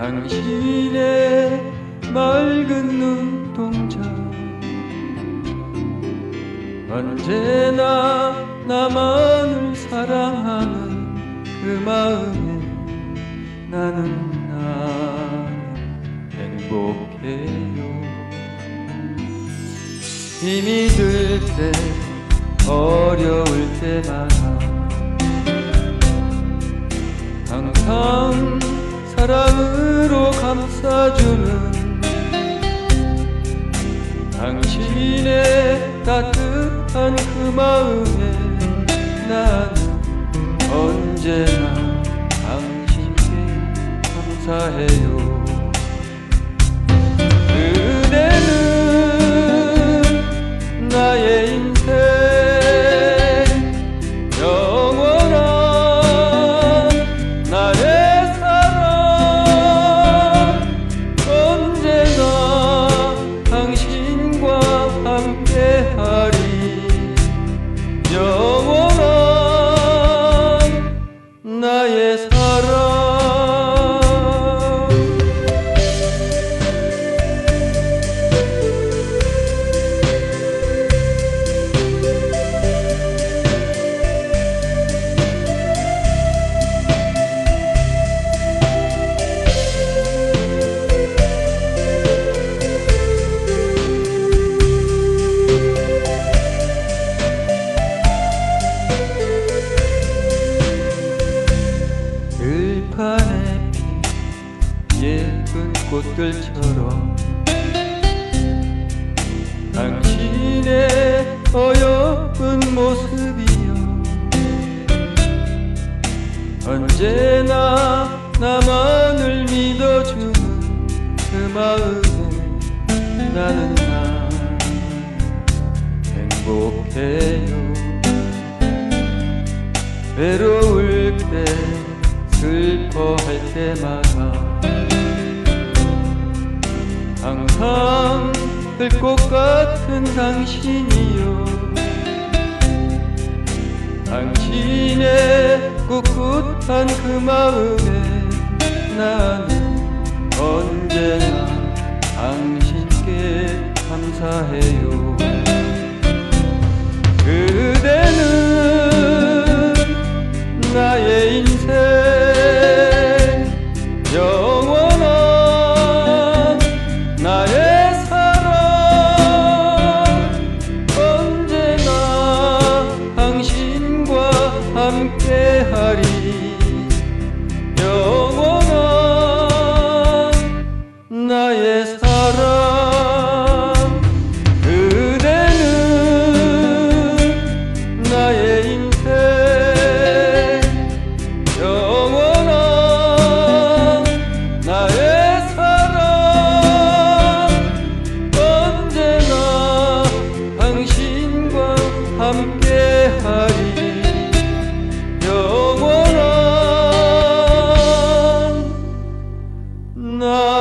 당신의 맑은 눈동자. 언제나 나만을 사랑하는 그 마음에 나는 나는 행복해요. 힘이 들 때 어려울 때마다 항상 사랑으로 감싸주는 당신의 따뜻한 그 마음에 예쁜 꽃들처럼 당신의 어여쁜 모습이여 언제나 나만을 믿어주는 그 마음에 나는 나 행복해요. 외로울 때 슬퍼할 때마다 항상 들꽃 같은 당신이요. 당신의 꿋꿋한 그 마음에 나는 언제나 당신께 감사해요 함께하리 영원한 나의